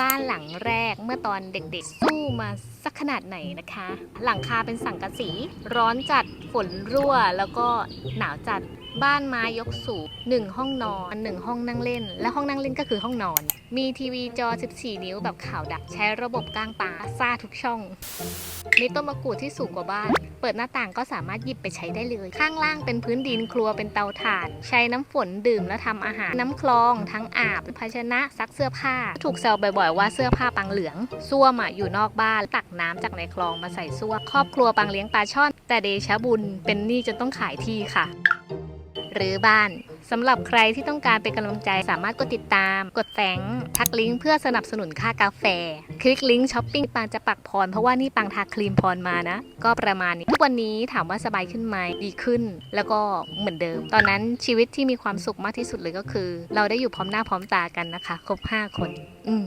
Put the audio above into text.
บ้านหลังแรกเมื่อตอนเด็กๆ สู้มาสักขนาดไหนนะคะ หลังคาเป็นสังกะสี ร้อนจัดฝนรั่วแล้วก็หนาวจัด บ้านไม้ยกสูงหนึ่งห้องนอนหนึ่งห้องนั่งเล่น และห้องนั่งเล่นก็คือห้องนอน มีทีวีจอ 14 นิ้วแบบขาวดักใช้ระบบก้างปลาซ่าทุกช่อง มีต้นมะกรูดที่สูงกว่าบ้าน เปิดหน้าต่างก็สามารถหยิบไปใช้ได้เลย ข้างล่างเป็นพื้นดินครัวเป็นเตาถ่าน ใช้น้ำฝนดื่มและทำอาหาร น้ำคลองทั้งอาบภาชนะซักเสื้อผ้า ถูกแซวบ่อยๆว่าเสื้อผ้าปังเหลืองส้วมอะอยู่นอกบ้านตักน้ำจากในคลองมาใส่ส้วมครอบครัวปังเลี้ยงปลาช่อน แต่เดชะบุญเป็นหนี้จนต้องขายที่ค่ะ หรือบ้านสำหรับใครที่ต้องการเป็นกำลังใจสามารถกดติดตาม กดแฝงทักลิงก์เพื่อสนับสนุนค่ากาแฟ คลิกลิงก์ช้อปปิ้งปังจะปักพร เพราะว่านี่ปังทาครีมพรมานะ ก็ประมาณนี้ ทุกวันนี้ถามว่าสบายขึ้นไหมดีขึ้น แล้วก็เหมือนเดิม ตอนนั้นชีวิตที่มีความสุขมากที่สุดเลยก็คือ เราได้อยู่พร้อมหน้าพร้อมตากันนะคะ ครบ 5 คน อืม